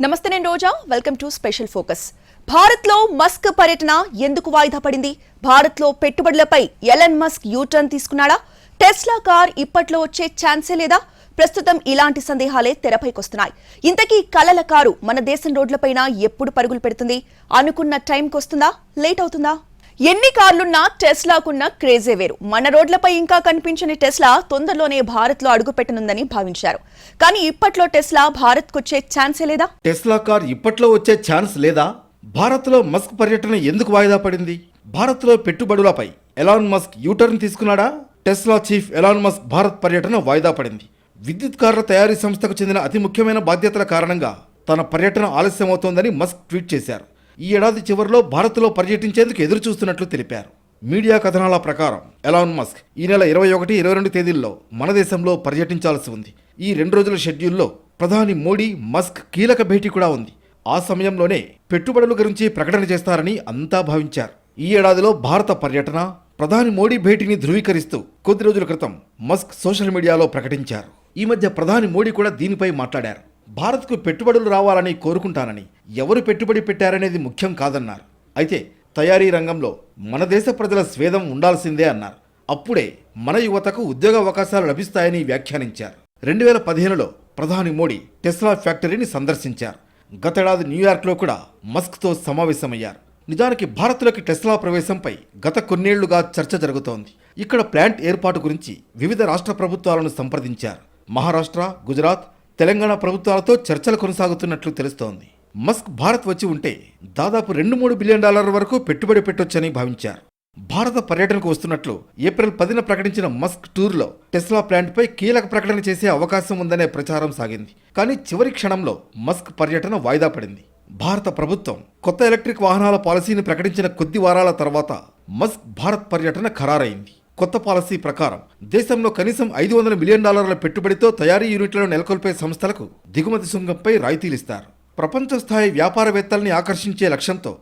నమస్తే నేను Roja welcome to special focus భారత్లో మస్క్ పర్యటన ఎందుకు వాయిదా పడింది? భారత్లో పెట్టుబడులపై ఎలన్ మస్క్ యూటర్న్ తీసుకున్నాడా? టెస్లా కార్ ఇప్పట్లో వచ్చే ఛాన్సే లేదా? ప్రస్తుతం ఇలాంటి సందేహాలే తెరపైకొస్తున్నాయి ఇంతకీ కలల కారు మన దేశం రోడ్లపైన ఎప్పుడు పరుగులు పెడుతుంది? అనుకున్న టైంకి వస్తుందా? లేట్ అవుతుందా? ఎన్ని కార్లున్నా టెస్లాకున్న క్రేజే వేరు. మన రోడ్లపై ఇంకా కనిపించని టెస్లా తొందరలోనే భారత్లో అడుగుపెట్టనుందని భావించారు. కానీ ఇప్పట్లో టెస్లా భారత్కొచ్చే ఛాన్సే లేదా? టెస్లా కార్ ఇప్పట్లో వచ్చే ఛాన్స్ లేదా? భారత్లో మస్క్ పర్యటన ఎందుకు వాయిదా పడింది? భారత్లో పెట్టుబడులపై Elon Musk U turn తీసుకున్నాడా? Tesla chief Elon Musk Bharat పర్యటన వాయిదా పడింది. విద్యుత్ కార్ల తయారీ సంస్థకు చెందిన అతి ముఖ్యమైన బాధ్యతల కారణంగా తన పర్యటన ఆలస్యమవుతోందని మస్క్ ట్వీట్ చేశారు. ఈ ఏడాది చివరిలో భారత్లో పర్యటించేందుకు ఎదురు చూస్తున్నట్లు తెలిపారు. మీడియా కథనాల ప్రకారం ఎలాన్ మస్క్ ఈ నెల ఇరవై ఒకటి ఇరవై రెండు తేదీల్లో మన దేశంలో పర్యటించాల్సి ఉంది. ఈ రెండు రోజుల షెడ్యూల్లో ప్రధాని మోడీ మస్క్ కీలక భేటీ కూడా ఉంది. ఆ సమయంలోనే పెట్టుబడుల గురించి ప్రకటన చేస్తారని అంతా భావించారు. ఈ ఏడాదిలో భారత పర్యటన ప్రధాని మోడీ భేటీని ధృవీకరిస్తూ కొద్ది రోజుల క్రితం మస్క్ సోషల్ మీడియాలో ప్రకటించారు. ఈ మధ్య ప్రధాని మోడీ కూడా దీనిపై మాట్లాడారు. భారత్కు పెట్టుబడులు రావాలని కోరుకుంటానని ఎవరు పెట్టుబడి పెట్టారనేది ముఖ్యం కాదన్నారు. అయితే తయారీ రంగంలో మన దేశ ప్రజల స్వేదం ఉండాల్సిందే అన్నారు. అప్పుడే మన యువతకు ఉద్యోగ అవకాశాలు లభిస్తాయని వ్యాఖ్యానించారు. రెండు వేల పదిహేనులో ప్రధాని మోడీ టెస్లా ఫ్యాక్టరీని సందర్శించారు. గతేడాది న్యూయార్క్లో కూడా మస్క్తో సమావేశమయ్యారు. నిజానికి భారత్లోకి టెస్లా ప్రవేశంపై గత కొన్నేళ్ళుగా చర్చ జరుగుతోంది. ఇక్కడ ప్లాంట్ ఏర్పాటు గురించి వివిధ రాష్ట్ర ప్రభుత్వాలను సంప్రదించారు. మహారాష్ట్ర గుజరాత్ తెలంగాణ ప్రభుత్వాలతో చర్చలు కొనసాగుతున్నట్లు తెలుస్తోంది. మస్క్ భారత్ వచ్చి ఉంటే దాదాపు రెండు మూడు బిలియన్ డాలర్ల వరకు పెట్టుబడి పెట్టొచ్చని భావించారు. భారత పర్యటనకు వస్తున్నట్లు ఏప్రిల్ పదిన ప్రకటించిన మస్క్ టూర్లో టెస్లా ప్లాంట్పై కీలక ప్రకటన చేసే అవకాశం ఉందనే ప్రచారం సాగింది. కానీ చివరి క్షణంలో మస్క్ పర్యటన వాయిదా పడింది. భారత ప్రభుత్వం కొత్త ఎలక్ట్రిక్ వాహనాల పాలసీని ప్రకటించిన కొద్ది వారాల తర్వాత మస్క్ భారత్ పర్యటన ఖరారైంది. కొత్త పాలసీ ప్రకారం దేశంలో కనీసం ఐదు వందల మిలియన్ డాలర్ల పెట్టుబడితో తయారీ యూనిట్లను నెలకొల్పే సంస్థలకు దిగుమతి సుంకంపై రాయితీలిస్తారు ప్రపంచ స్థాయి వ్యాపారవేత్తల్ని ఆకర్షించే లక్ష్యంతో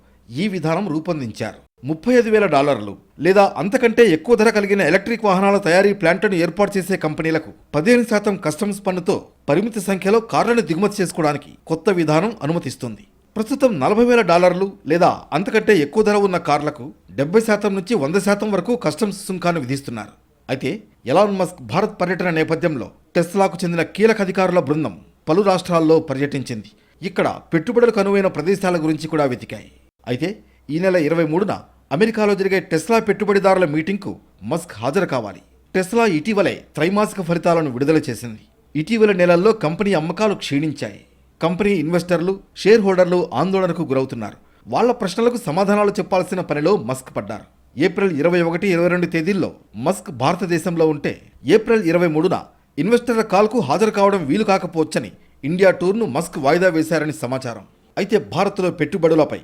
ఈ విధానం రూపొందించారు. ముప్పై ఐదు వేల డాలర్లు లేదా అంతకంటే ఎక్కువ ధర కలిగిన ఎలక్ట్రిక్ వాహనాల తయారీ ప్లాంట్ను ఏర్పాటు చేసే కంపెనీలకు పదిహేను శాతం కస్టమ్స్ పన్నుతో పరిమిత సంఖ్యలో కార్లను దిగుమతి చేసుకోవడానికి కొత్త విధానం అనుమతిస్తుంది. ప్రస్తుతం నలభై వేల డాలర్లు లేదా అంతకంటే ఎక్కువ ధర ఉన్న కార్లకు డెబ్బై శాతం నుంచి వంద శాతం వరకు కస్టమ్స్ సుంకాన్ని విధిస్తున్నారు. అయితే ఎలాన్ మస్క్ భారత్ పర్యటన నేపథ్యంలో టెస్లాకు చెందిన కీలక అధికారుల బృందం పలు రాష్ట్రాల్లో పర్యటించింది. ఇక్కడ పెట్టుబడులకు అనువైన ప్రదేశాల గురించి కూడా వెతికాయి. అయితే ఈ నెల ఇరవై మూడున అమెరికాలో జరిగే టెస్లా పెట్టుబడిదారుల మీటింగ్కు మస్క్ హాజరు కావాలి. టెస్లా ఇటీవలే త్రైమాసిక ఫలితాలను విడుదల చేసింది. ఇటీవల నెలల్లో కంపెనీ అమ్మకాలు క్షీణించాయి. కంపెనీ ఇన్వెస్టర్లు షేర్ హోల్డర్లు ఆందోళనకు గురవుతున్నారు. వాళ్ళ ప్రశ్నలకు సమాధానాలు చెప్పాల్సిన పనిలో మస్క్ పడ్డారు. ఏప్రిల్ ఇరవై ఒకటి ఇరవై రెండు తేదీల్లో మస్క్ భారతదేశంలో ఉంటే ఏప్రిల్ ఇరవై మూడున ఇన్వెస్టర్ల కాల్కు హాజరు కావడం వీలు కాకపోవచ్చని ఇండియా టూర్ను మస్క్ వాయిదా వేశారని సమాచారం. అయితే భారత్లో పెట్టుబడులపై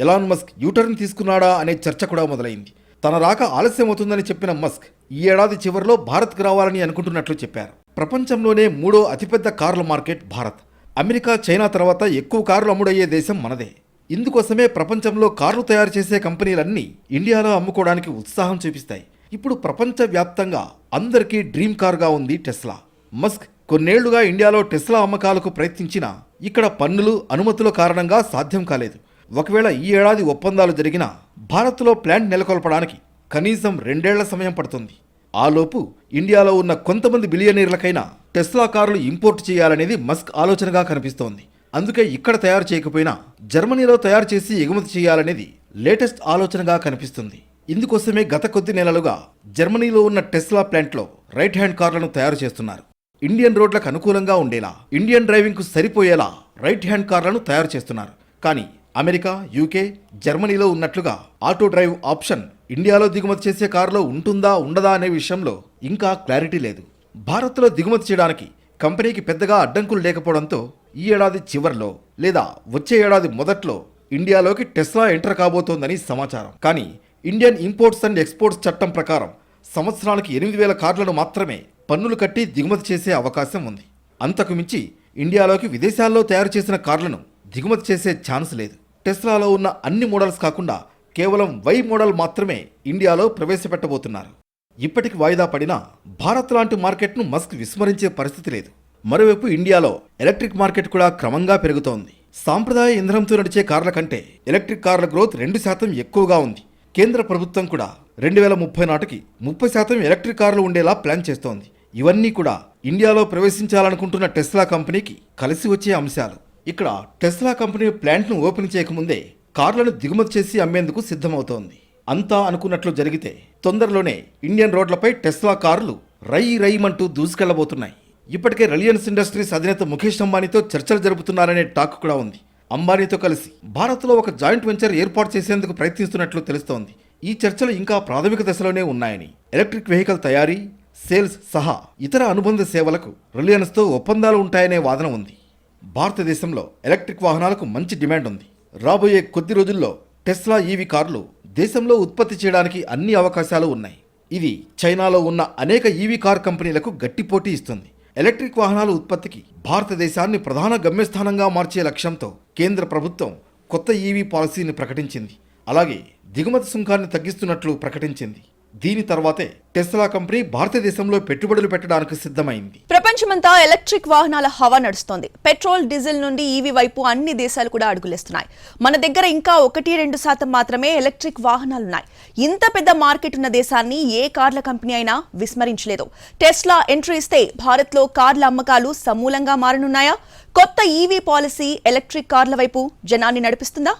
ఎలాన్ మస్క్ యూటర్న్ తీసుకున్నాడా అనే చర్చ కూడా మొదలైంది. తన రాక ఆలస్యమవుతుందని చెప్పిన మస్క్ ఈ ఏడాది చివరిలో భారత్కు రావాలని అనుకుంటున్నట్లు చెప్పారు. ప్రపంచంలోనే మూడో అతిపెద్ద కార్ల మార్కెట్ భారత్. అమెరికా చైనా తర్వాత ఎక్కువ కార్లు అమ్ముడయ్యే దేశం మనదే. ఇందుకోసమే ప్రపంచంలో కార్లు తయారు చేసే కంపెనీలన్నీ ఇండియాలో అమ్ముకోవడానికి ఉత్సాహం చూపిస్తాయి. ఇప్పుడు ప్రపంచవ్యాప్తంగా అందరికీ డ్రీమ్ కార్గా ఉంది టెస్లా. మస్క్ కొన్నేళ్ళుగా ఇండియాలో టెస్లా అమ్మకాలకు ప్రయత్నించినా ఇక్కడ పన్నులు అనుమతుల కారణంగా సాధ్యం కాలేదు. ఒకవేళ ఈ ఏడాది ఒప్పందాలు జరిగినా భారత్లో ప్లాంట్ నెలకొల్పడానికి కనీసం రెండేళ్ళ సమయం పడుతుంది. ఆలోపు ఇండియాలో ఉన్న కొంతమంది బిలియనీర్లకైనా టెస్లా కార్లు ఇంపోర్ట్ చేయాలనేది మస్క్ ఆలోచనగా కనిపిస్తోంది. అందుకే ఇక్కడ తయారు చేయకపోయినా జర్మనీలో తయారు చేసి ఎగుమతి చేయాలనేది లేటెస్ట్ ఆలోచనగా కనిపిస్తుంది. ఇందుకోసమే గత కొద్ది నెలలుగా జర్మనీలో ఉన్న టెస్లా ప్లాంట్లో రైట్ హ్యాండ్ కార్లను తయారు చేస్తున్నారు. ఇండియన్ రోడ్లకు అనుకూలంగా ఉండేలా ఇండియన్ డ్రైవింగ్కు సరిపోయేలా రైట్ హ్యాండ్ కార్లను తయారు చేస్తున్నారు. కానీ అమెరికా యూకే జర్మనీలో ఉన్నట్లుగా ఆటో డ్రైవ్ ఆప్షన్ ఇండియాలో దిగుమతి చేసే కారులో ఉంటుందా ఉండదా అనే విషయంలో ఇంకా క్లారిటీ లేదు. భారత్లో దిగుమతి చేయడానికి కంపెనీకి పెద్దగా అడ్డంకులు లేకపోవడంతో ఈ ఏడాది చివర్లో లేదా వచ్చే ఏడాది మొదట్లో ఇండియాలోకి టెస్లా ఎంటర్ కాబోతోందని సమాచారం. కానీ ఇండియన్ ఇంపోర్ట్స్ అండ్ ఎక్స్పోర్ట్స్ చట్టం ప్రకారం సంవత్సరానికి ఎనిమిది వేల కార్లను మాత్రమే పన్నులు కట్టి దిగుమతి చేసే అవకాశం ఉంది. అంతకు మించి ఇండియాలోకి విదేశాల్లో తయారు చేసిన కార్లను దిగుమతి చేసే ఛాన్స్ లేదు. టెస్లాలో ఉన్న అన్ని మోడల్స్ కాకుండా కేవలం వై మోడల్ మాత్రమే ఇండియాలో ప్రవేశపెట్టబోతున్నారు. ఇప్పటికి వాయిదా పడినా భారత్ లాంటి మార్కెట్ను మస్క్ విస్మరించే పరిస్థితి లేదు. మరోవైపు ఇండియాలో ఎలక్ట్రిక్ మార్కెట్ కూడా క్రమంగా పెరుగుతోంది. సాంప్రదాయ ఇంధనంతో నడిచే కార్ల కంటే ఎలక్ట్రిక్ కార్ల గ్రోత్ రెండు శాతం ఎక్కువగా ఉంది. కేంద్ర ప్రభుత్వం కూడా రెండు వేల ముప్పై నాటికి ముప్పై శాతం ఎలక్ట్రిక్ కార్లు ఉండేలా ప్లాన్ చేస్తోంది. ఇవన్నీ కూడా ఇండియాలో ప్రవేశించాలనుకుంటున్న టెస్లా కంపెనీకి కలిసి వచ్చే అంశాలు. ఇక్కడ టెస్లా కంపెనీ ప్లాంట్ను ఓపెన్ చేయకముందే కార్లను దిగుమతి చేసి అమ్మేందుకు సిద్ధమవుతోంది. అంతా అనుకున్నట్లు జరిగితే తొందరలోనే ఇండియన్ రోడ్లపై టెస్లా కార్లు రై రైమంటూ దూసుకెళ్ళబోతున్నాయి. ఇప్పటికే రిలయన్స్ ఇండస్ట్రీస్ అధినేత ముఖేష్ అంబానీతో చర్చలు జరుపుతున్నారనే టాక్ కూడా ఉంది. అంబానీతో కలిసి భారత్లో ఒక జాయింట్ వెంచర్ ఏర్పాటు చేసేందుకు ప్రయత్నిస్తున్నట్లు తెలుస్తోంది. ఈ చర్చలు ఇంకా ప్రాథమిక దశలోనే ఉన్నాయని ఎలక్ట్రిక్ వెహికల్ తయారీ సేల్స్ సహా ఇతర అనుబంధ సేవలకు రిలయన్స్తో ఒప్పందాలు ఉంటాయనే వాదన ఉంది. భారతదేశంలో ఎలక్ట్రిక్ వాహనాలకు మంచి డిమాండ్ ఉంది. రాబోయే కొద్ది రోజుల్లో టెస్లా ఈవీ కార్లు దేశంలో ఉత్పత్తి చేయడానికి అన్ని అవకాశాలు ఉన్నాయి. ఇది చైనాలో ఉన్న అనేక ఈవీ కార్ కంపెనీలకు గట్టి పోటీ ఇస్తుంది. ఎలక్ట్రిక్ వాహనాల ఉత్పత్తికి భారతదేశాన్ని ప్రధాన గమ్యస్థానంగా మార్చే లక్ష్యంతో కేంద్ర ప్రభుత్వం కొత్త ఈవీ పాలసీని ప్రకటించింది. అలాగే దిగుమతి సుంకాన్ని తగ్గిస్తున్నట్లు ప్రకటించింది. దీని తర్వాతే టెస్లా కంపెనీ భారతదేశంలో పెట్టుబడులు పెట్టడానికి సిద్ధమైంది. ప్రపంచమంతా ఎలక్ట్రిక్ వాహనాల హవా నడుస్తోంది. పెట్రోల్ డీజిల్ నుండి ఈవీ వైపు అన్ని దేశాలు కూడా అడుగులేస్తున్నాయి. మన దగ్గర ఇంకా ఒకటి రెండు శాతం మాత్రమే ఎలక్ట్రిక్ వాహనాలు ఉన్నాయి ఇంత పెద్ద మార్కెట్ ఉన్న దేశాన్ని ఏ కార్ల కంపెనీ అయినా విస్మరించలేదు. టెస్లా ఎంట్రీ ఇస్తే భారత్లో కార్ల అమ్మకాలు సమూలంగా మారనున్నాయా? కొత్త ఈవీ పాలసీ ఎలక్ట్రిక్ కార్ల వైపు జనాన్ని నడిపిస్తుందా?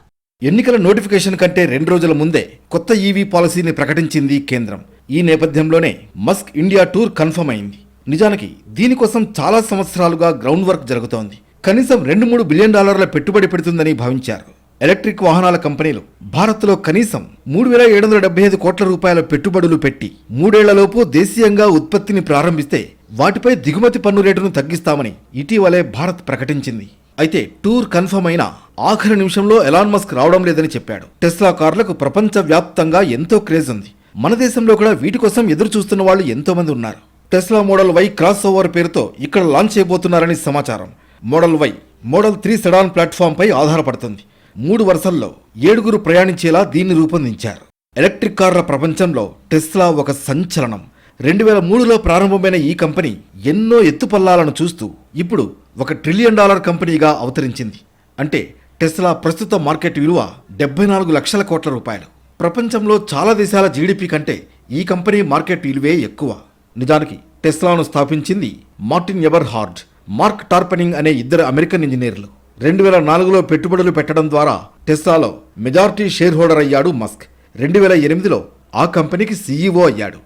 ఎన్నికల నోటిఫికేషన్ కంటే రెండు రోజుల ముందే కొత్త ఈవీ పాలసీని ప్రకటించింది కేంద్రం. ఈ నేపథ్యంలోనే మస్క్ ఇండియా టూర్ కన్ఫర్మ్ అయింది. నిజానికి దీనికోసం చాలా సంవత్సరాలుగా గ్రౌండ్ వర్క్ జరుగుతోంది. కనీసం రెండు మూడు బిలియన్ డాలర్ల పెట్టుబడి పెడుతుందని భావించారు. ఎలక్ట్రిక్ వాహనాల కంపెనీలు భారత్లో కనీసం మూడు వేల ఏడు వందల డెబ్బై ఐదు కోట్ల రూపాయల పెట్టుబడులు పెట్టి మూడేళ్ళలోపు దేశీయంగా ఉత్పత్తిని ప్రారంభిస్తే వాటిపై దిగుమతి పన్ను రేటును తగ్గిస్తామని ఇటీవలే భారత్ ప్రకటించింది. అయితే టూర్ కన్ఫర్మ్ అయిన ఆఖరి నిమిషంలో ఎలాన్ మస్క్ రావడం లేదని చెప్పాడు. టెస్లా కార్లకు ప్రపంచవ్యాప్తంగా ఎంతో క్రేజ్ ఉంది. మన దేశంలో కూడా వీటి కోసం ఎదురు చూస్తున్న వాళ్ళు ఎంతో మంది ఉన్నారు. Tesla model Y crossover పేరుతో ఇక్కడ లాంచ్ చేయబోతున్నారని సమాచారం. Model Y model three sedan platform పై ఆధారపడుతుంది. మూడు వరుసల్లో ఏడుగురు ప్రయాణించేలా దీన్ని రూపొందించారు. ఎలక్ట్రిక్ కార్ల ప్రపంచంలో టెస్లా ఒక సంచలనం. రెండు వేల మూడులో ప్రారంభమైన ఈ కంపెనీ ఎన్నో ఎత్తుపల్లాలను చూస్తూ ఇప్పుడు ఒక ట్రిలియన్ డాలర్ కంపెనీగా అవతరించింది. అంటే టెస్లా ప్రస్తుత మార్కెట్ విలువ డెబ్బై నాలుగు లక్షల కోట్ల రూపాయలు. ప్రపంచంలో చాలా దేశాల జీడిపి కంటే ఈ కంపెనీ మార్కెట్ విలువే ఎక్కువ. నిజానికి టెస్లాను స్థాపించింది Martin Eberhard Marc Tarpenning అనే ఇద్దరు అమెరికన్ ఇంజనీర్లు. రెండు వేల నాలుగులో పెట్టుబడులు పెట్టడం ద్వారా టెస్లాలో మెజారిటీ షేర్ హోల్డర్ అయ్యాడు మస్క్. రెండు వేల ఎనిమిదిలో ఆ కంపెనీకి సీఈఓ అయ్యాడు.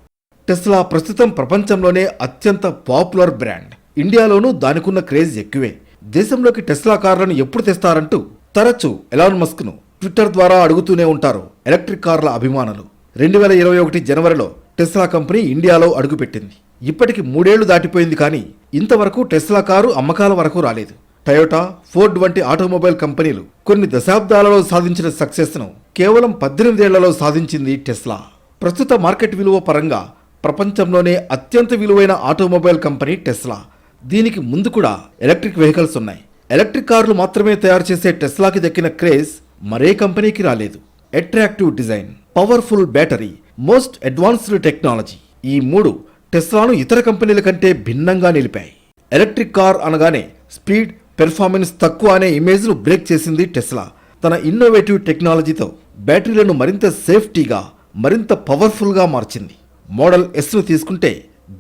టెస్లా ప్రస్తుతం ప్రపంచంలోనే అత్యంత పాపులర్ బ్రాండ్. ఇండియాలోనూ దానికున్న క్రేజ్ ఎక్కువే. దేశంలోకి టెస్లా కార్లను ఎప్పుడు తెస్తారంటూ తరచూ ఎలాన్ మస్క్ను ట్విట్టర్ ద్వారా అడుగుతూనే ఉంటారు ఎలక్ట్రిక్ కార్ల అభిమానులు. రెండు వేల ఇరవై ఒకటి జనవరిలో టెస్లా కంపెనీ ఇండియాలో అడుగుపెట్టింది. ఇప్పటికి మూడేళ్ళు దాటిపోయింది కానీ ఇంతవరకు టెస్లా కారు అమ్మకాల వరకు రాలేదు. టయోటా ఫోర్డ్ వంటి ఆటోమొబైల్ కంపెనీలు కొన్ని దశాబ్దాలలో సాధించిన సక్సెస్ను కేవలం పద్దెనిమిదేళ్ళలో సాధించింది టెస్లా. ప్రస్తుత మార్కెట్ విలువ పరంగా ప్రపంచంలోనే అత్యంత విలువైన ఆటోమొబైల్ కంపెనీ టెస్లా. దీనికి ముందు కూడా ఎలక్ట్రిక్ వెహికల్స్ ఉన్నాయి. ఎలక్ట్రిక్ కార్లు మాత్రమే తయారు చేసే టెస్లాకి దక్కిన క్రేజ్ మరే కంపెనీకి రాలేదు. Attractive design powerful battery most advanced technology ఈ మూడు టెస్లాను ఇతర కంపెనీల కంటే భిన్నంగా నిలిపాయి. ఎలక్ట్రిక్ కార్ అనగానే స్పీడ్ పెర్ఫార్మెన్స్ తక్కువ అనే ఇమేజ్ను బ్రేక్ చేసింది టెస్లా. తన ఇన్నోవేటివ్ టెక్నాలజీతో బ్యాటరీలను మరింత సేఫ్టీగా మరింత పవర్ఫుల్గా మార్చింది. మోడల్ ఎస్ను తీసుకుంటే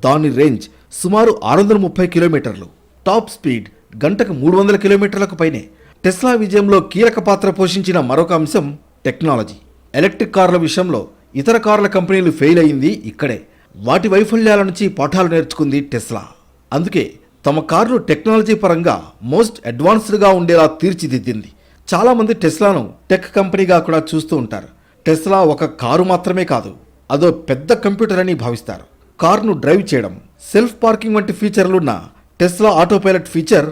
దాని రేంజ్ సుమారు ఆరు వందల ముప్పై కిలోమీటర్లు. టాప్ స్పీడ్ గంటకు మూడు వందల కిలోమీటర్లకు పైనే. టెస్లా విజయంలో కీలక పాత్ర పోషించిన మరొక అంశం టెక్నాలజీ. ఎలక్ట్రిక్ కార్ల విషయంలో ఇతర కార్ల కంపెనీలు ఫెయిల్ అయింది ఇక్కడే. వాటి వైఫల్యాల నుంచి పాఠాలు నేర్చుకుంది టెస్లా. అందుకే తమ కార్లు టెక్నాలజీ పరంగా మోస్ట్ అడ్వాన్స్డ్గా ఉండేలా తీర్చిదిద్దింది. చాలామంది టెస్లాను టెక్ కంపెనీగా కూడా చూస్తూ ఉంటారు. టెస్లా ఒక కారు మాత్రమే కాదు అదో పెద్ద కంప్యూటర్ అని భావిస్తారు. కారును డ్రైవ్ చేయడం సెల్ఫ్ పార్కింగ్ వంటి ఫీచర్లున్న టెస్లా ఆటో పైలట్ ఫీచర్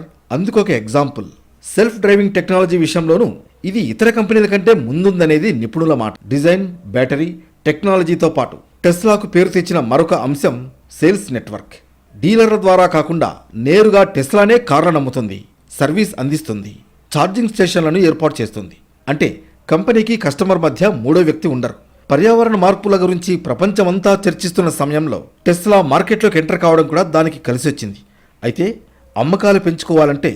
ఒక ఎగ్జాంపుల్. సెల్ఫ్ డ్రైవింగ్ టెక్నాలజీ విషయంలోనూ ఇది ఇతర కంపెనీల కంటే ముందుందనేది నిపుణుల మాట. డిజైన్ బ్యాటరీ టెక్నాలజీతో పాటు టెస్లాకు పేరు తెచ్చిన మరొక అంశం సేల్స్ నెట్వర్క్. డీలర్ల ద్వారా కాకుండా నేరుగా టెస్లానే కార్లను నమ్ముతుంది సర్వీస్ అందిస్తుంది ఛార్జింగ్ స్టేషన్లను ఏర్పాటు చేస్తుంది. అంటే కంపెనీకి కస్టమర్ మధ్య మూడో వ్యక్తి ఉండరు. పర్యావరణ మార్పుల గురించి ప్రపంచమంతా చర్చిస్తున్న సమయంలో టెస్లా మార్కెట్లోకి ఎంటర్ కావడం కూడా దానికి కలిసి వచ్చింది. అయితే అమ్మకాలు పెంచుకోవాలంటే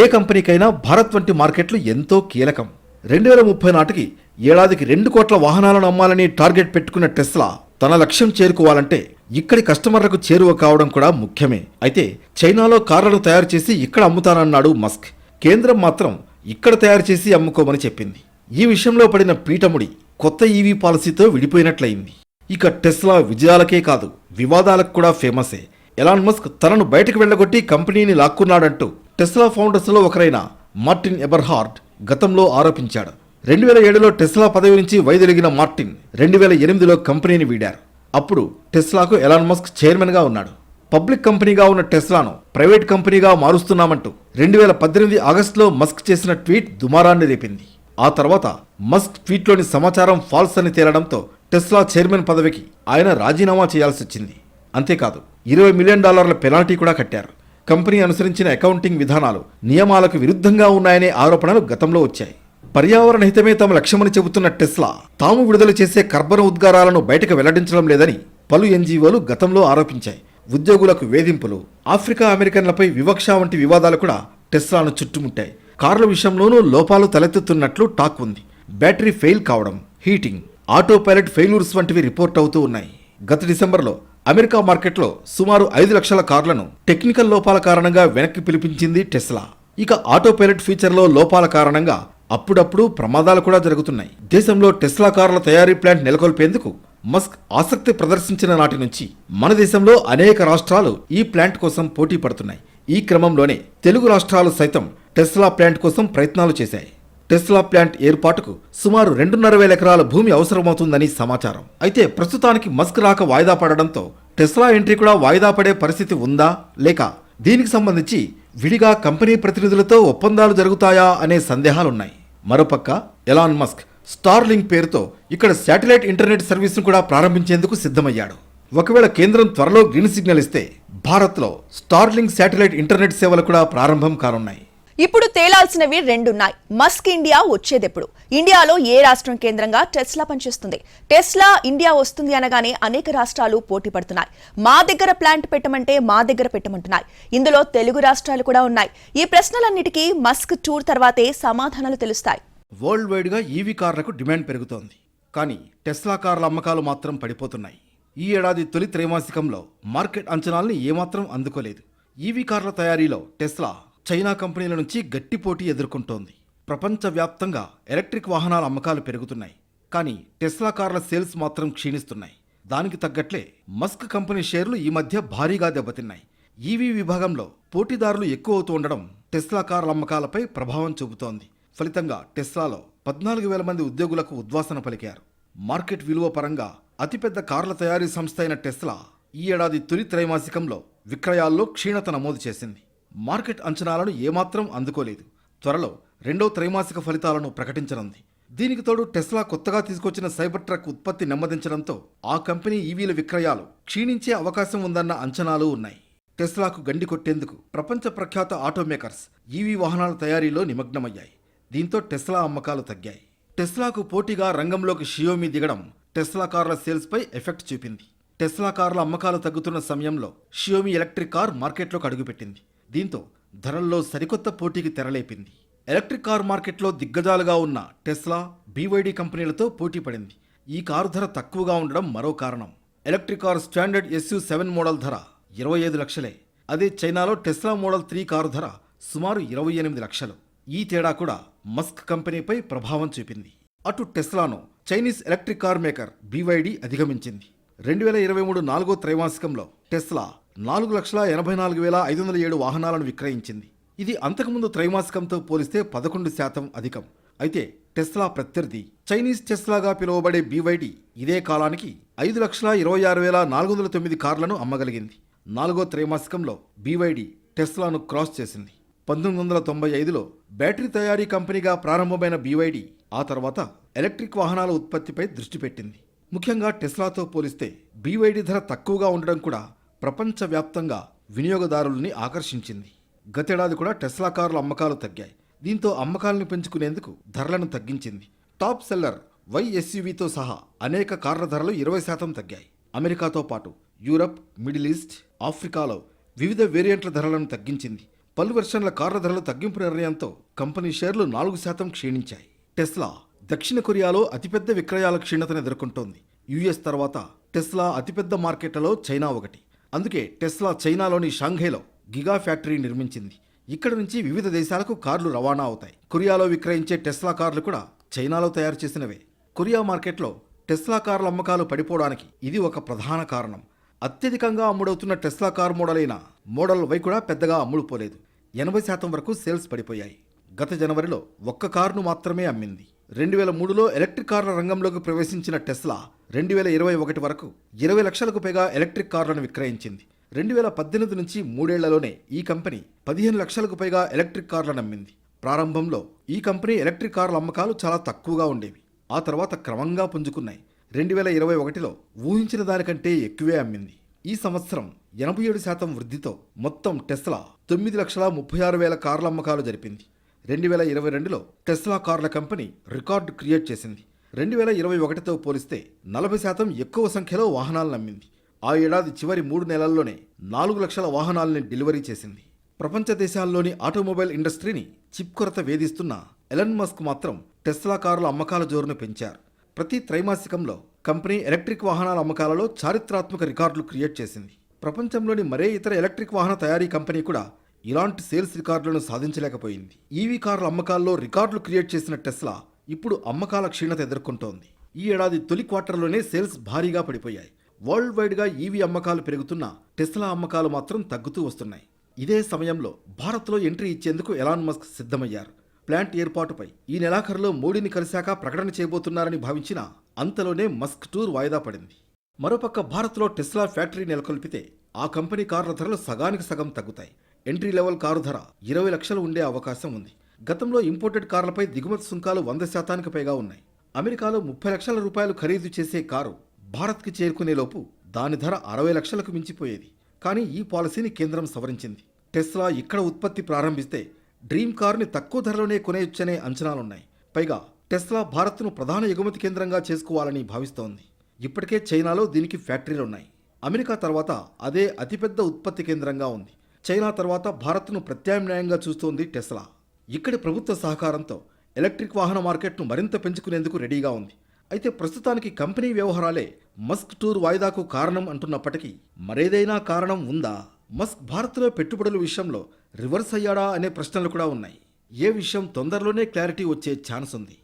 ఏ కంపెనీకైనా భారత్ వంటి మార్కెట్లు ఎంతో కీలకం. రెండు వేల ముప్పై నాటికి ఏడాదికి రెండు కోట్ల వాహనాలను అమ్మాలని టార్గెట్ పెట్టుకున్న టెస్లా తన లక్ష్యం చేరుకోవాలంటే ఇక్కడి కస్టమర్లకు చేరువ కావడం కూడా ముఖ్యమే. అయితే చైనాలో కార్లను తయారు చేసి ఇక్కడ అమ్ముతానన్నాడు మస్క్. కేంద్రం మాత్రం ఇక్కడ తయారు చేసి అమ్ముకోమని చెప్పింది. ఈ విషయంలో పడిన పీఠముడి కొత్త ఈవీ పాలసీతో విడిపోయినట్లయింది. ఇక టెస్లా విజయాలకే కాదు వివాదాలకు కూడా ఫేమసే. ఎలాన్ మస్క్ తనను బయటకు వెళ్ళగొట్టి కంపెనీని లాక్కున్నాడంటూ టెస్లా ఫౌండర్స్లో ఒకరైన మార్టిన్ ఎబర్హార్ట్ గతంలో ఆరోపించాడు. రెండు వేల ఏడులో టెస్లా పదవి నుంచి వైదొలిగిన మార్టిన్ రెండు వేల ఎనిమిదిలో కంపెనీని వీడారు. అప్పుడు టెస్లాకు ఎలాన్ మస్క్ చైర్మన్గా ఉన్నాడు. పబ్లిక్ కంపెనీగా ఉన్న టెస్లాను ప్రైవేట్ కంపెనీగా మారుస్తున్నామంటూ రెండు వేల పద్దెనిమిది ఆగస్టులో మస్క్ చేసిన ట్వీట్ దుమారాన్ని రేపింది. ఆ తర్వాత మస్క్ ట్వీట్లోని సమాచారం ఫాల్స్ అని తేలడంతో టెస్లా చైర్మన్ పదవికి ఆయన రాజీనామా చేయాల్సి వచ్చింది. అంతేకాదు ఇరవై మిలియన్ డాలర్ల పెనాల్టీ కూడా కట్టారు. కంపెనీ అనుసరించిన అకౌంటింగ్ విధానాలు నియమాలకు విరుద్ధంగా ఉన్నాయనే ఆరోపణలు గతంలో వచ్చాయి. పర్యావరణ హితమే తమ లక్ష్యమని చెబుతున్న టెస్లా తాము విడుదల చేసే కర్బన ఉద్గారాలను బయటకు వెల్లడించడం లేదని పలు ఎన్జీఓలు గతంలో ఆరోపించాయి. ఉద్యోగులకు వేధింపులు ఆఫ్రికా అమెరికన్లపై వివక్ష వంటి వివాదాలు కూడా టెస్లాను చుట్టుముట్టాయి. కార్ల విషయంలోనూ లోపాలు తలెత్తుతున్నట్లు టాక్ ఉంది. బ్యాటరీ ఫెయిల్ కావడం హీటింగ్ ఆటో పైలట్ ఫెయిల్యూర్స్ వంటివి రిపోర్ట్ అవుతూ ఉన్నాయి. గత డిసెంబర్లో అమెరికా మార్కెట్లో సుమారు ఐదు లక్షల కార్లను టెక్నికల్ లోపాల కారణంగా వెనక్కి పిలిపించింది టెస్లా. ఇక ఆటో పైలట్ ఫీచర్లో లోపాల కారణంగా అప్పుడప్పుడు ప్రమాదాలు కూడా జరుగుతున్నాయి. దేశంలో టెస్లా కార్ల తయారీ ప్లాంట్ నెలకొల్పేందుకు మస్క్ ఆసక్తి ప్రదర్శించిన నాటి నుంచి మన దేశంలో అనేక రాష్ట్రాలు ఈ ప్లాంట్ కోసం పోటీ పడుతున్నాయి. ఈ క్రమంలోనే తెలుగు రాష్ట్రాలు సైతం టెస్లా ప్లాంట్ కోసం ప్రయత్నాలు చేశాయి. టెస్లా ప్లాంట్ ఏర్పాటుకు సుమారు రెండున్నర వేల ఎకరాల భూమి అవసరమవుతుందని సమాచారం. అయితే ప్రస్తుతానికి మస్క్ రాక వాయిదా పడడంతో టెస్లా ఎంట్రీ కూడా వాయిదా పడే పరిస్థితి ఉందా లేక దీనికి సంబంధించి విడిగా కంపెనీ ప్రతినిధులతో ఒప్పందాలు జరుగుతాయా అనే సందేహాలున్నాయి. మరోపక్క ఎలాన్ మస్క్ స్టార్లింక్ పేరుతో ఇక్కడ శాటిలైట్ ఇంటర్నెట్ సర్వీస్ను కూడా ప్రారంభించేందుకు సిద్ధమయ్యాడు. ఒకవేళ కేంద్రం త్వరలో గ్రీన్ సిగ్నల్ ఇస్తే భారత్లో స్టార్లింక్ శాటిలైట్ ఇంటర్నెట్ సేవలు కూడా ప్రారంభం కానున్నాయి. ఇప్పుడు తేలాల్సినవి రెండున్నాయి. మస్క్ ఇండియా వచ్చేదెప్పుడు? ఇండియాలో ఏ రాష్ట్రం కేంద్రంగా టెస్లా పనిచేస్తుంది? టెస్లా ఇండియా వస్తుంది అనగానే అనేక రాష్ట్రాలు పోటీ పడుతున్నాయి. మా దగ్గర ప్లాంట్ పెట్టమంటే మా దగ్గర పెట్టమంటున్నాయి. ఇందులో తెలుగు రాష్ట్రాలు కూడా ఉన్నాయి. ఈ ప్రశ్నలన్నిటికీ మస్క్ టూర్ తర్వాతే సమాధానాలు తెలుస్తాయి. వరల్డ్ వైడ్గా ఈవీ కార్లకు డిమాండ్ పెరుగుతోంది. కానీ టెస్లా కార్ల అమ్మకాలు మాత్రం పడిపోతున్నాయి. ఈ ఏడాది తొలి త్రైమాసికంలో మార్కెట్ అంచనాల్ని ఏమాత్రం అందుకోలేదు. ఈవీ కార్ల తయారీలో టెస్లా చైనా కంపెనీల నుంచి గట్టి పోటీ ఎదుర్కొంటోంది. ప్రపంచవ్యాప్తంగా ఎలక్ట్రిక్ వాహనాల అమ్మకాలు పెరుగుతున్నాయి. కానీ టెస్లా కార్ల సేల్స్ మాత్రం క్షీణిస్తున్నాయి. దానికి తగ్గట్లే మస్క్ కంపెనీ షేర్లు ఈ మధ్య భారీగా దెబ్బతిన్నాయి. ఈవీ విభాగంలో పోటీదారులు ఎక్కువ అవుతూ ఉండడం టెస్లా కార్ల అమ్మకాలపై ప్రభావం చూపుతోంది. ఫలితంగా టెస్లాలో పద్నాలుగు వేల మంది ఉద్యోగులకు ఉద్వాసన పలికారు. మార్కెట్ విలువ పరంగా అతిపెద్ద కార్ల తయారీ సంస్థ అయిన టెస్లా ఈ ఏడాది తొలి త్రైమాసికంలో విక్రయాల్లో క్షీణత నమోదు చేసింది. మార్కెట్ అంచనాలను ఏమాత్రం అందుకోలేదు. త్వరలో రెండో త్రైమాసిక ఫలితాలను ప్రకటించనుంది. దీనికి తోడు టెస్లా కొత్తగా తీసుకొచ్చిన సైబర్ ట్రక్ ఉత్పత్తి నెమ్మదించడంతో ఆ కంపెనీ ఈవీల విక్రయాలు క్షీణించే అవకాశం ఉందన్న అంచనాలు ఉన్నాయి. టెస్లాకు గండి కొట్టేందుకు ప్రపంచ ప్రఖ్యాత ఆటోమేకర్స్ ఈవీ వాహనాల తయారీలో నిమగ్నమయ్యాయి. దీంతో టెస్లా అమ్మకాలు తగ్గాయి. టెస్లాకు పోటీగా రంగంలోకి షియోమి దిగడం టెస్లా కార్ల సేల్స్పై ఎఫెక్ట్ చూపింది. టెస్లా కార్ల అమ్మకాలు తగ్గుతున్న సమయంలో షియోమి ఎలక్ట్రిక్ కార్ మార్కెట్లోకి అడుగుపెట్టింది. దీంతో ధరల్లో సరికొత్త పోటీకి తెరలేపింది. ఎలక్ట్రిక్ కార్ మార్కెట్లో దిగ్గజాలుగా ఉన్న టెస్లా బీవైడీ కంపెనీలతో పోటీ పడింది. ఈ కారు ధర తక్కువగా ఉండడం మరో కారణం. Electric car standard SU seven model ధర ఇరవై ఐదు లక్షలే. అదే చైనాలో టెస్లా మోడల్ త్రీ కారు ధర సుమారు ఇరవై ఎనిమిది లక్షలు. ఈ తేడా కూడా మస్క్ కంపెనీపై ప్రభావం చూపింది. అటు టెస్లాను Chinese electric car maker BYD అధిగమించింది. రెండు వేల ఇరవై మూడు నాలుగో త్రైమాసికంలో టెస్లా నాలుగు లక్షల ఎనభై నాలుగు వేల ఐదు వందల ఏడు వాహనాలను విక్రయించింది. ఇది అంతకుముందు త్రైమాసికంతో పోలిస్తే పదకొండు శాతం అధికం. అయితే టెస్లా ప్రత్యర్థి చైనీస్ టెస్లాగా పిలువబడే బీవైడి ఇదే కాలానికి ఐదు లక్షల ఇరవై ఆరు వేల నాలుగు వందల తొమ్మిది కార్లను అమ్మగలిగింది. నాలుగో త్రైమాసికంలో బీవైడి టెస్లాను క్రాస్ చేసింది. పంతొమ్మిది వందల తొంభై ఐదులో బ్యాటరీ తయారీ కంపెనీగా ప్రారంభమైన బీవైడి ఆ తర్వాత ఎలక్ట్రిక్ వాహనాల ఉత్పత్తిపై దృష్టి పెట్టింది. ముఖ్యంగా టెస్లాతో పోలిస్తే బీవైడి ధర తక్కువగా ఉండడం కూడా ప్రపంచవ్యాప్తంగా వినియోగదారుల్ని ఆకర్షించింది. గతేడాది కూడా టెస్లా కార్ల అమ్మకాలు తగ్గాయి. దీంతో అమ్మకాలను పెంచుకునేందుకు ధరలను తగ్గించింది. టాప్ సెల్లర్ వై ఎస్యూవీతో సహా అనేక కార్ల ధరలు ఇరవై శాతం తగ్గాయి. అమెరికాతో పాటు యూరప్ మిడిల్ ఈస్ట్ ఆఫ్రికాలో వివిధ వేరియంట్ల ధరలను తగ్గించింది. పలు వెర్షన్ల కార్ల ధరలు తగ్గింపు నిర్ణయంతో కంపెనీ షేర్లు నాలుగు శాతం క్షీణించాయి. టెస్లా దక్షిణ కొరియాలో అతిపెద్ద విక్రయాల క్షీణతను ఎదుర్కొంటోంది. యుఎస్ తర్వాత టెస్లా అతిపెద్ద మార్కెట్లలో చైనా ఒకటి. అందుకే టెస్లా చైనాలోని షాంఘైలో గిగా ఫ్యాక్టరీ నిర్మించింది. ఇక్కడ నుంచి వివిధ దేశాలకు కార్లు రవాణా అవుతాయి. కొరియాలో విక్రయించే టెస్లా కార్లు కూడా చైనాలో తయారు చేసినవే. కొరియా మార్కెట్లో టెస్లా కార్ల అమ్మకాలు పడిపోవడానికి ఇది ఒక ప్రధాన కారణం. అత్యధికంగా అమ్ముడవుతున్న టెస్లా కార్ మోడల్ అయిన మోడల్ వై కూడా పెద్దగా అమ్ముడుపోలేదు. ఎనభై శాతం వరకు సేల్స్ పడిపోయాయి. గత జనవరిలో ఒక్క కారును మాత్రమే అమ్మింది. రెండు వేల మూడులో ఎలక్ట్రిక్ కార్ల రంగంలోకి ప్రవేశించిన టెస్లా రెండు వేల ఇరవై ఒకటి వరకు ఇరవై లక్షలకు పైగా ఎలక్ట్రిక్ కార్లను విక్రయించింది. రెండు వేల పద్దెనిమిది నుంచి మూడేళ్ళలోనే ఈ కంపెనీ పదిహేను లక్షలకు పైగా ఎలక్ట్రిక్ కార్లను అమ్మింది. ప్రారంభంలో ఈ కంపెనీ ఎలక్ట్రిక్ కార్ల అమ్మకాలు చాలా తక్కువగా ఉండేవి. ఆ తర్వాత క్రమంగా పుంజుకున్నాయి. రెండు వేల ఇరవై ఒకటిలో ఊహించిన దానికంటే ఎక్కువే అమ్మింది. ఈ సంవత్సరం ఎనభై ఏడు శాతం వృద్ధితో మొత్తం టెస్లా తొమ్మిది లక్షల ముప్పై ఆరు వేల కార్ల అమ్మకాలు జరిపింది. రెండు వేల ఇరవై రెండులో టెస్లా కార్ల కంపెనీ రికార్డు క్రియేట్ చేసింది. రెండు వేల ఇరవై ఒకటితో పోలిస్తే నలభై శాతం ఎక్కువ సంఖ్యలో వాహనాలను అమ్మింది ఆ ఏడాది చివరి మూడు నెలల్లోనే నాలుగు లక్షల వాహనాలని డెలివరీ చేసింది. ప్రపంచ దేశాల్లోని ఆటోమొబైల్ ఇండస్ట్రీని చిప్ కొరత వేధిస్తున్న ఎలన్ మస్క్ మాత్రం టెస్లా కార్ల అమ్మకాల జోరును పెంచారు. ప్రతి త్రైమాసికంలో కంపెనీ ఎలక్ట్రిక్ వాహనాల అమ్మకాలలో చారిత్రాత్మక రికార్డులు క్రియేట్ చేసింది. ప్రపంచంలోని మరే ఇతర ఎలక్ట్రిక్ వాహన తయారీ కంపెనీ కూడా ఇలాంటి సేల్స్ రికార్డులను సాధించలేకపోయింది. ఈవీ కార్ల అమ్మకాల్లో రికార్డులు క్రియేట్ చేసిన టెస్లా ఇప్పుడు అమ్మకాల క్షీణత ఎదుర్కొంటోంది. ఈ ఏడాది తొలి క్వార్టర్లోనే సేల్స్ భారీగా పడిపోయాయి. వరల్డ్ వైడ్గా ఈవీ అమ్మకాలు పెరుగుతున్నా టెస్లా అమ్మకాలు మాత్రం తగ్గుతూ వస్తున్నాయి. ఇదే సమయంలో భారత్లో ఎంట్రీ ఇచ్చేందుకు ఎలాన్ మస్క్ సిద్ధమయ్యారు. ప్లాంట్ ఏర్పాటుపై ఈ నెలాఖరులో మోడీని కలిశాక ప్రకటన చేయబోతున్నారని భావించిన అంతలోనే మస్క్ టూర్ వాయిదా పడింది. మరోపక్క భారత్లో టెస్లా ఫ్యాక్టరీ నెలకొల్పితే ఆ కంపెనీ కార్ల ధరలు సగానికి సగం తగ్గుతాయి. ఎంట్రీ లెవెల్ కారు ధర ఇరవై లక్షలు ఉండే అవకాశం ఉంది. గతంలో ఇంపోర్టెడ్ కార్లపై దిగుమతి సుంకాలు వంద శాతానికి పైగా ఉన్నాయి. అమెరికాలో ముప్పై లక్షల రూపాయలు ఖరీదు చేసే కారు భారత్కి చేరుకునేలోపు దాని ధర అరవై లక్షలకు మించిపోయేది. కానీ ఈ పాలసీని కేంద్రం సవరించింది. టెస్లా ఇక్కడ ఉత్పత్తి ప్రారంభిస్తే డ్రీమ్ కార్ని తక్కువ ధరలోనే కొనేయొచ్చనే అంచనాలున్నాయి. పైగా టెస్లా భారత్ను ప్రధాన ఎగుమతి కేంద్రంగా చేసుకోవాలని భావిస్తోంది. ఇప్పటికే చైనాలో దీనికి ఫ్యాక్టరీలున్నాయి. అమెరికా తర్వాత అదే అతిపెద్ద ఉత్పత్తి కేంద్రంగా ఉంది. చైనా తర్వాత భారత్ను ప్రత్యామ్నాయంగా చూస్తోంది టెస్లా. ఇక్కడి ప్రభుత్వ సహకారంతో ఎలక్ట్రిక్ వాహన మార్కెట్ను మరింత పెంచుకునేందుకు రెడీగా ఉంది. అయితే ప్రస్తుతానికి కంపెనీ వ్యవహారాలే మస్క్ టూర్ వాయిదాకు కారణం అంటున్నప్పటికీ మరేదైనా కారణం ఉందా? మస్క్ భారత్లో పెట్టుబడుల విషయంలో రివర్స్ అయ్యాడా అనే ప్రశ్నలు కూడా ఉన్నాయి. ఏ విషయం తొందరలోనే క్లారిటీ వచ్చే ఛాన్స్ ఉంది.